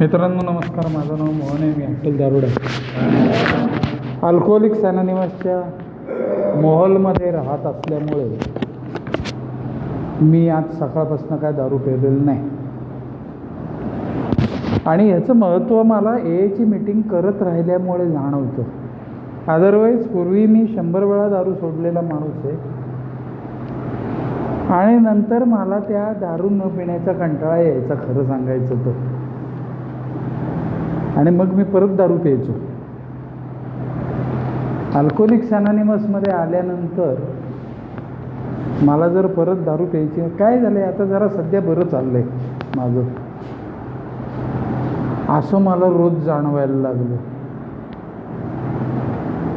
मित्रांनो नमस्कार. माझं नाव मोहन आहे. मी अट्टल दारुड. आहे अल्कोहोलिक सॅनानिवासच्या मोहलमध्ये राहत असल्यामुळे मी आज सकाळपासून काय दारू पेरलेलं नाही. आणि ह्याचं महत्त्व मला एची मीटिंग करत राहिल्यामुळे जाणवतं. अदरवाईज पूर्वी मी शंभर वेळा दारू सोडलेला माणूस आहे. आणि नंतर मला त्या दारू न पिण्याचा कंटाळा यायचा खरं सांगायचं तर. आणि मग मी परत दारू प्यायचो. अल्कोहोलिक सॅनानिमसमध्ये आल्यानंतर मला जर परत दारू प्यायची काय झालं आता जरा सध्या बरं चाललं आहे माझं. असं मला रोज जाणवायला लागलं.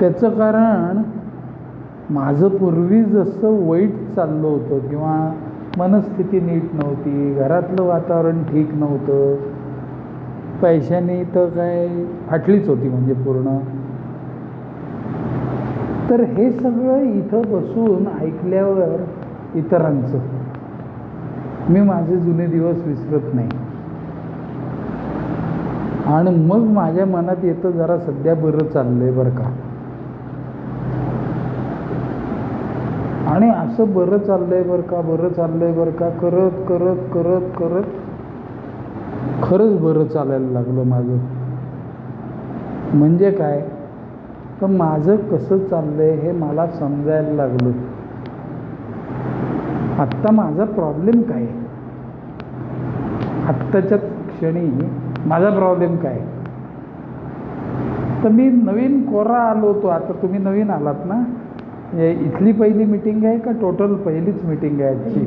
त्याचं कारण माझं पूर्वी जसं वाईट चाललं होतं किंवा मनस्थिती नीट नव्हती घरातलं वातावरण ठीक नव्हतं पैशाने तर काय फाटलीच होती म्हणजे पूर्ण. तर हे सगळं इथं बसून ऐकल्यावर इतरांचं. मी माझे जुने दिवस विसरत नाही. आणि मग माझ्या मनात येतं जरा सध्या बरं चाललंय बरं का. आणि असं बरं चाललंय बरं का बरं चाललंय बरं का करत करत करत करत खरंच बरं चालायला लागलं माझं. म्हणजे काय? तर माझं कसं चाललंय हे मला समजायला लागलं. आत्ता माझा प्रॉब्लेम काय? आहे? आत्ताच्या क्षणी माझा प्रॉब्लेम काय? आहे? तर मी नवीन कोरा आलो होतो. आता तुम्ही नवीन आलात ना? हे इथली पहिली मिटिंग आहे का? टोटल पहिलीच मिटिंग आहे आजची?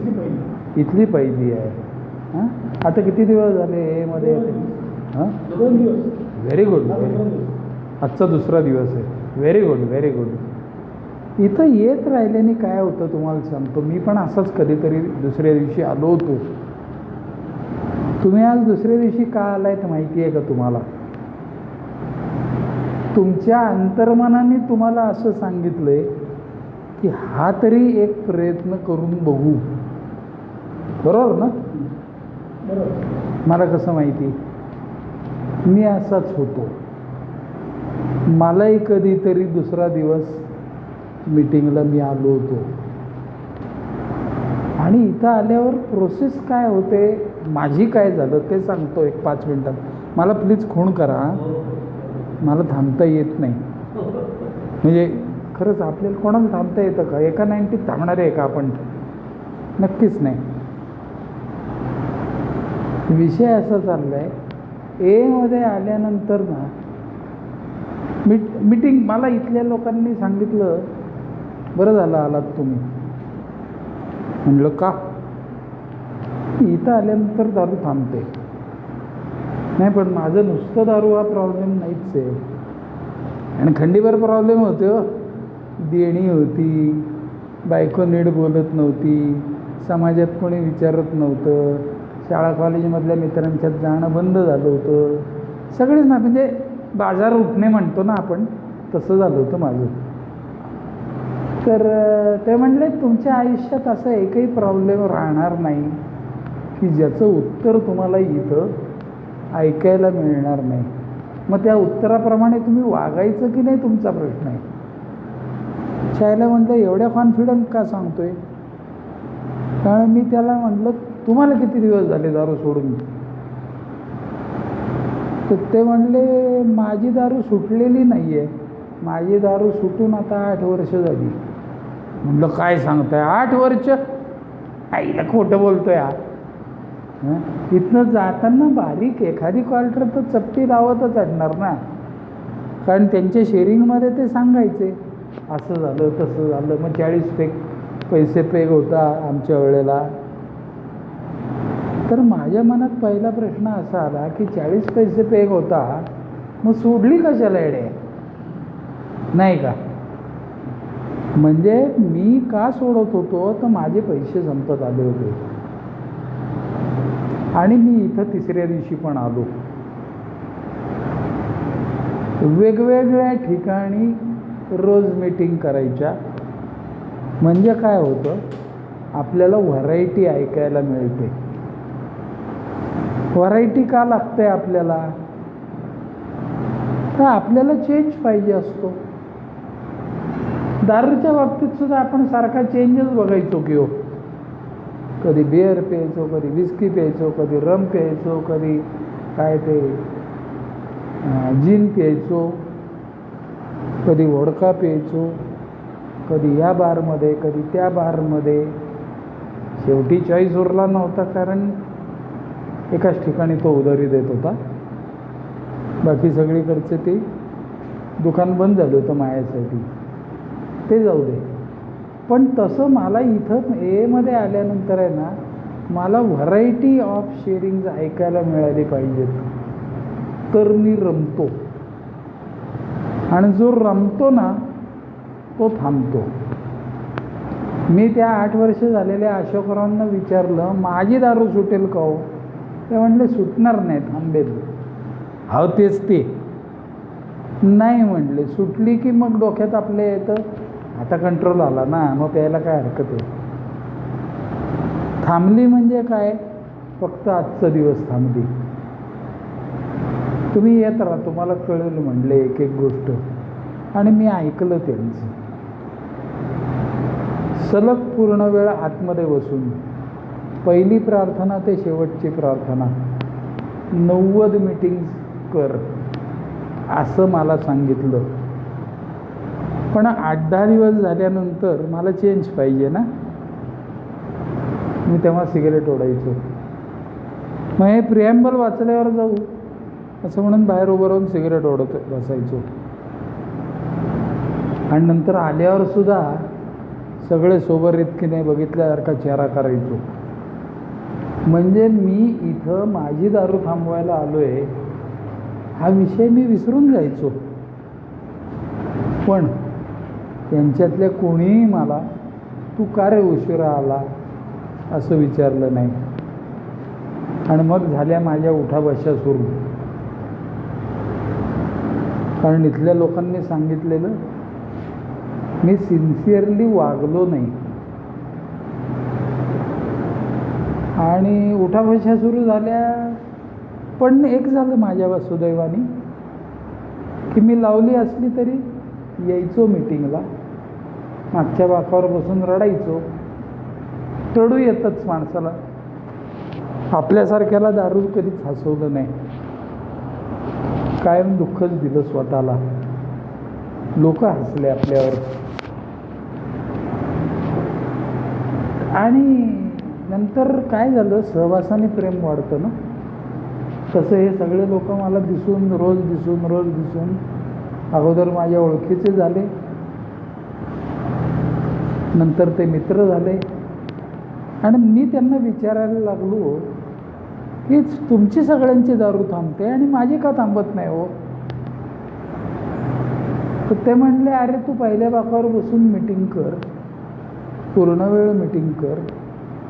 इथली पहिली आहे. हां? आता किती दिवस झाले हे मध्ये हां? दोन दिवस. व्हेरी गुड आजचा दुसरा दिवस आहे. व्हेरी गुड व्हेरी गुड इथं येत राहिल्याने काय होतं तुम्हाला सांगतो. मी पण असंच कधीतरी दुसऱ्या दिवशी आलो होतो. तुम्ही आज दुसऱ्या दिवशी का आलाय तर माहिती आहे का तुम्हाला? तुमच्या अंतर्मनाने तुम्हाला असं सांगितलंय की हा तरी एक प्रयत्न करून बघू. बरोबर ना? मला कसं माहिती? मी असाच होतो. मलाही कधीतरी दुसरा दिवस मीटिंगला मी आलो होतो. आणि इथं आल्यावर प्रोसेस काय होते? माझी काय झालं ते सांगतो एक पाच मिनटात. मला प्लीज खूण करा. मला थांबता येत नाही. म्हणजे खरंच आपल्याला कोणाला थांबता येतं का? एका नाईन्टीत थांबणार आहे का आपण? नक्कीच नाही. विषय असा चालला आहे एमध्ये आल्यानंतर ना मीट मीटिंग मला इथल्या लोकांनी सांगितलं बरं झालं आलात तुम्ही. म्हणलं का? इथं आल्यानंतर दारू थांबते. नाही पण माझं नुसतं दारू हा प्रॉब्लेम नाहीच आहे. आणि खंडीभर प्रॉब्लेम होते हो. देणी होती बायको नीट बोलत नव्हती समाजात कोणी विचारत नव्हतं. शाळा कॉलेजमधल्या मित्रांच्यात जाणं बंद झालं होतं. सगळेच ना म्हणजे बाजार उठणे म्हणतो ना आपण तसं झालं होतं माझं. तर ते म्हणले तुमच्या आयुष्यात असं एकही प्रॉब्लेम राहणार नाही की ज्याचं उत्तर तुम्हाला इथं ऐकायला मिळणार नाही. मग त्या उत्तराप्रमाणे तुम्ही वागायचं की नाही तुमचा प्रश्न आहे? शाळेला म्हटलं एवढ्या कॉन्फिडंट का सांगतोय? कारण मी त्याला म्हटलं तुम्हाला किती दिवस झाले दारू सोडून? तर ते म्हणले माझी दारू सुटलेली नाही आहे माझी दारू सुटून आता आठ वर्ष झाली. म्हटलं काय सांगताय? आठ वर्ष? आईला खोटं बोलतोय हा. इथनं जाताना बारीक एखादी क्वार्टर तर चपटी लावतच आणणार ना. कारण त्यांच्या शेअरिंगमध्ये ते सांगायचे असं झालं तसं झालं मग चाळीस पे पैसे पेग होता आमच्या वेळेला. तर माझ्या मनात पहिला प्रश्न असा आला की चाळीस पैसे पेग होता मग सोडली कशाला येडे? नाही का? म्हणजे मी का सोडत होतो? तर माझे पैसे संपत आले होते. आणि मी इथं तिसऱ्या दिवशी पण आलो. वेगवेगळ्या ठिकाणी रोज मीटिंग करायच्या. म्हणजे काय होतं? आपल्याला व्हरायटी ऐकायला मिळते. व्हरायटी का लागते आपल्याला? तर आपल्याला चेंज पाहिजे असतो. दारूच्या बाबतीत सुद्धा आपण सारखा चेंजच बघायचो की हो. कधी बिअर प्यायचो कधी विस्की प्यायचो कधी रम प्यायचो कधी काय ते जिन प्यायचो कधी वडका प्यायचो कधी या बारमध्ये कधी त्या बारमध्ये शेवटी चॉईस उरला नव्हता कारण एकाच ठिकाणी तो उधारी देत होता. बाकी सगळीकडचे ते दुकान बंद झालं होतं मायासाठी. ते जाऊ दे. पण तसं मला इथं एमध्ये आल्यानंतर आहे ना मला व्हरायटी ऑफ शेअरिंग ऐकायला मिळाली पाहिजेत. तर मी रमतो. आणि जो रमतो ना तो थांबतो. मी त्या आठ वर्ष झालेल्या अशोकरावांना विचारलं माझी दारू सुटेल का हो? ते म्हणले सुटणार नाही थांबेल हो तेच ते. नाही म्हणले सुटली की मग डोक्यात आपल्या येतं आता कंट्रोल आला ना मग प्यायला काय हरकत आहे? थांबली म्हणजे काय? फक्त आजचा दिवस थांबली. तुम्ही येत राहा तुम्हाला कळेल म्हणले एक एक गोष्ट. आणि मी ऐकलं त्यांचं. सलग पूर्ण वेळ आतमध्ये बसून पहिली प्रार्थना ते शेवटची प्रार्थना. नव्वद मीटिंग्स कर. असं मला सांगितलं. पण आठ दहा दिवस झाल्यानंतर मला चेंज पाहिजे ना? मी तेव्हा सिगरेट ओढायचो. मग हे प्रिॲम्बल वाचल्यावर जाऊ. असं म्हणून बाहेर उभं राहून सिगरेट ओढत बसायचो. आणि नंतर आल्यावर सुद्धा सगळे सोबत की नाही बघितल्यासारखा चेहरा करायचो. म्हणजे मी इथं माझी दारू थांबवायला आलो आहे हा विषय मी विसरून जायचो. पण त्यांच्यातल्या कोणीही मला तू का रे उशिरा आला? असं विचारलं नाही. आणि मग झाल्या माझ्या उठाबशा सुरू. कारण इथल्या लोकांनी सांगितलेलं मी सिन्सिअरली वागलो नाही. आणि उठाबशा सुरू झाल्या. पण एक झालं माझ्या सुदैवानी की मी लावली असली तरी यायचो मिटिंगला मागच्या बाकावर बसून रडायचो. रडू येतच माणसाला. आपल्यासारख्याला दारू कधीच हसवलं नाही. कायम दुःखच दिलं स्वतःला. लोक हसले आपल्यावर. आणि नंतर काय झालं सहवासाने प्रेम वाढतं ना? तसं हे सगळे लोक मला दिसून रोज दिसून रोज दिसून अगोदर माझ्या ओळखीचे झाले. नंतर ते मित्र झाले. आणि मी त्यांना विचारायला लागलो की तुमची सगळ्यांची दारू थांबते आणि माझी का थांबत नाही हो? तर ते म्हणले अरे तू पहिल्या बाकावर बसून मिटिंग कर. पूर्ण वेळ मिटिंग कर.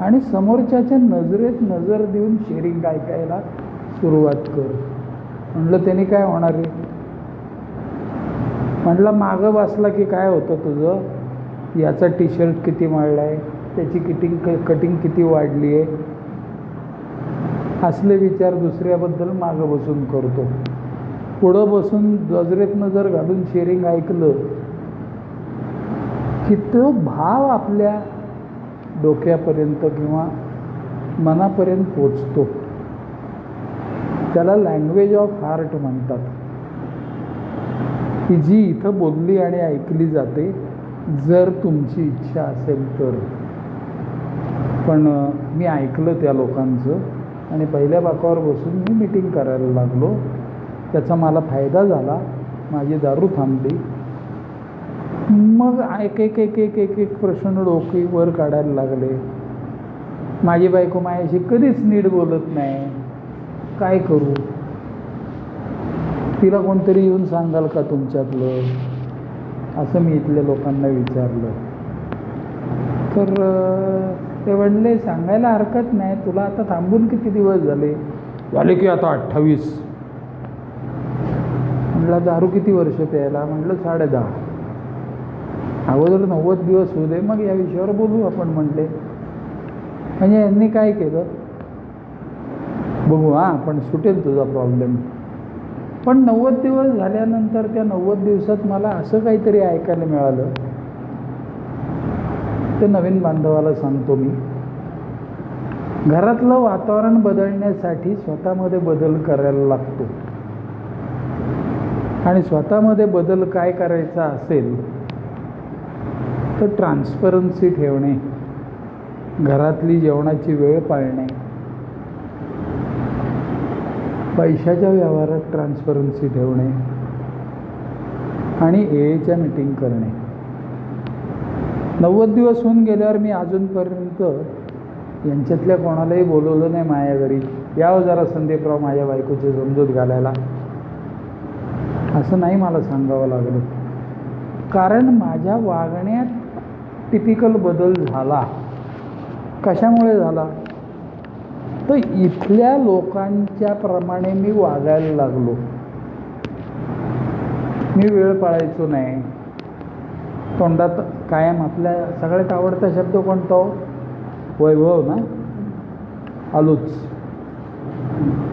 आणि समोरच्याच्या नजरेत नजर देऊन शेअरिंग ऐकायला सुरुवात कर. म्हणलं त्याने काय होणार आहे म्हणलं मागं बसला की काय होतं तुझं? याचा टी शर्ट किती माळला आहे त्याची किटिंग कटिंग किती वाढली आहे असले विचार दुसऱ्याबद्दल मागं बसून करतो. पुढं बसून नजरेत नजर घालून शेअरिंग ऐकलं की तो भाव आपल्या डोक्यापर्यंत किंवा मनापर्यंत पोचतो. त्याला लँग्वेज ऑफ हार्ट म्हणतात. की जी इथं बोलली आणि ऐकली जाते जर तुमची इच्छा असेल तर. पण मी ऐकलं त्या लोकांचं आणि पहिल्या बाकावर बसून मी मिटिंग करायला लागलो. त्याचा मला फायदा झाला. माझी दारू थांबली. मग एक एक एक एक एक एक प्रश्न डोके वर काढायला लागले. माझी बायको माझ्याशी कधीच नीट बोलत नाही. काय करू? तिला कोणतरी येऊन सांगाल का तुमच्यातलं? असं मी इथल्या लोकांना विचारलं. तर ते म्हणले सांगायला हरकत नाही. तुला आता थांबून किती दिवस झाले? झाले की आता अठ्ठावीस. म्हटलं दारू किती वर्ष प्यायला म्हटलं साडे दहा. अगोदर नव्वद दिवस होऊ दे मग या विषयावर बोलू आपण म्हणले म्हणजे यांनी काय केलं? बघू हां पण सुटेल तुझा प्रॉब्लेम पण नव्वद दिवस झाल्यानंतर त्या नव्वद दिवसात मला असं काहीतरी ऐकायला मिळालं. ते नवीन बांधवाला सांगतो मी. घरातलं वातावरण बदलण्यासाठी स्वतःमध्ये बदल करायला लागतो. आणि स्वतःमध्ये बदल काय करायचा असेल तर ट्रान्सपरन्सी ठेवणे घरातली जेवणाची वेळ पाळणे. पैशाच्या व्यवहारात ट्रान्सपरन्सी ठेवणे आणि एच्या मीटिंग करणे. नव्वद दिवस होऊन गेल्यावर मी अजूनपर्यंत यांच्यातल्या कोणालाही बोलवलं नाही माझ्या घरी. यावं जरा संदीपराव माझ्या बायकोची समजूत घालायला. असं नाही मला सांगावं लागलं. कारण माझ्या वागण्यात टिपिकल बदल झाला. कशामुळे झाला? तर इथल्या लोकांच्या प्रमाणे मी वागायला लागलो. मी वेळ पाळायचो नाही. तोंडात कायम आपल्या सगळ्यात आवडता शब्द कोणतो हो? वैभव ना? आलोच.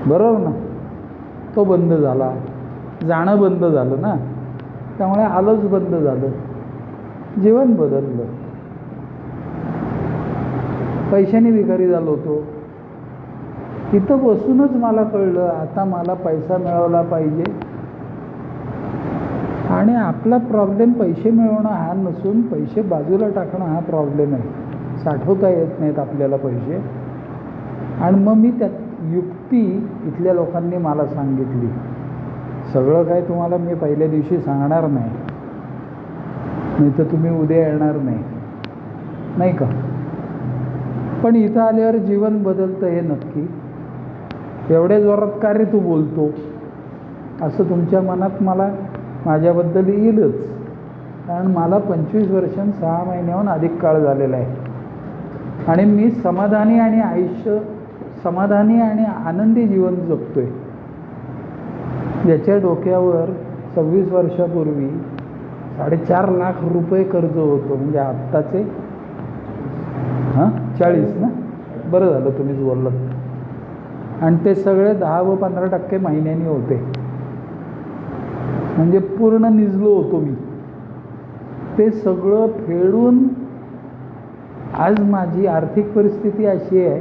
बरोबर ना? तो बंद झाला. जाणं बंद झालं ना? त्यामुळे आलोच बंद झालं. जीवन बदललं. पैशाने भिकारी झालो होतो. तिथं बसूनच मला कळलं आता मला पैसा मिळवला पाहिजे. आणि आपला प्रॉब्लेम पैसे मिळवणं हा नसून पैसे बाजूला टाकणं हा प्रॉब्लेम आहे. साठवता येत नाहीत आपल्याला पैसे. आणि मग मी त्यात युक्ती इथल्या लोकांनी मला सांगितली. सगळं काय तुम्हाला मी पहिल्या दिवशी सांगणार नाही. नाही तर तुम्ही उद्या येणार नाही. नाही का? पण इथं आल्यावर जीवन बदलतं हे नक्की. एवढ्या जोरात का रे तू बोलतो असं तुमच्या मनात मला माझ्याबद्दल येईलच. कारण मला पंचवीस वर्षां सहा महिन्याहून अधिक काळ झालेला आहे. आणि मी समाधानी आणि आयुष्य समाधानी आणि आनंदी जीवन जगतो आहे ज्याच्या डोक्यावर सव्वीस वर्षापूर्वी साडेचार लाख रुपये कर्ज होतं म्हणजे आत्ताचे. हां? चाळीस ना? बरं झालं तुम्हीच बोललात. आणि ते सगळे दहा व पंधरा टक्के महिन्यानी होते. म्हणजे पूर्ण निजलो होतो मी. ते सगळं फेडून आज माझी आर्थिक परिस्थिती अशी आहे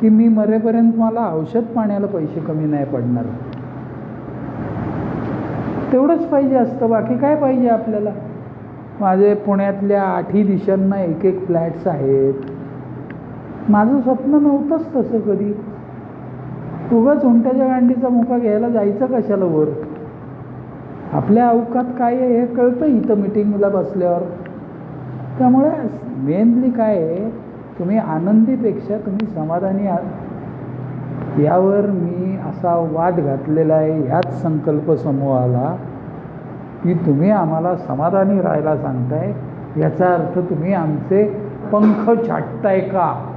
की मी मरेपर्यंत मला औषध पाण्याला पैसे कमी नाही पडणार. तेवढंच पाहिजे असतं बाकी काय पाहिजे आपल्याला? माझे पुण्यातल्या आठही दिशांना एक एक फ्लॅट्स आहेत. माझं स्वप्न नव्हतंच तसं कधी. उगाच उंट्याच्या गांडीचा मुका घ्यायला जायचं कशाला वर? आपल्या अवकात काय आहे हे कळतं इथं मिटिंगला बसल्यावर. त्यामुळे मेनली काय आहे तुम्ही आनंदीपेक्षा तुम्ही समाधानी आहात. यावर मी असा वाद घातलेला आहे ह्याच संकल्प समूहाला की तुम्ही आम्हाला समाधानी राहायला सांगताय. याचा अर्थ तुम्ही आमचे पंख छाटताय का?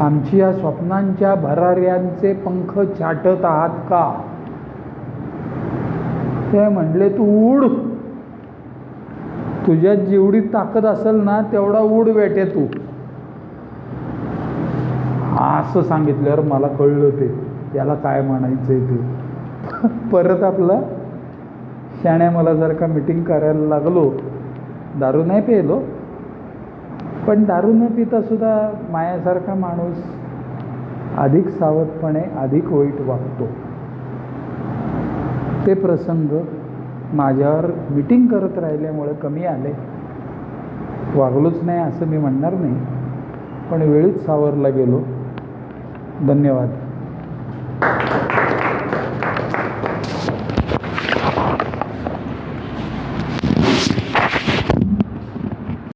आमची या स्वप्नांच्या भराऱ्यांचे पंख छाटत आहात का? ते म्हणले तू उड. तुझ्यात जेवढी ताकद असेल ना तेवढा उड बेटे तू. असं सांगितल्यावर मला कळलं ते. याला काय म्हणायचं आहे ते? परत आपला शाण्या मला जर का मिटिंग करायला लागलो दारू नाही पेलो पण दारू न पिता सुद्धा मायासारखा माणूस अधिक सावधपणे अधिक वाईट वागतो. ते प्रसंग माझ्यावर मिटिंग करत राहिल्यामुळे कमी आले. वागलोच नाही असं मी म्हणणार नाही पण वेळीच सावरला गेलो. धन्यवाद.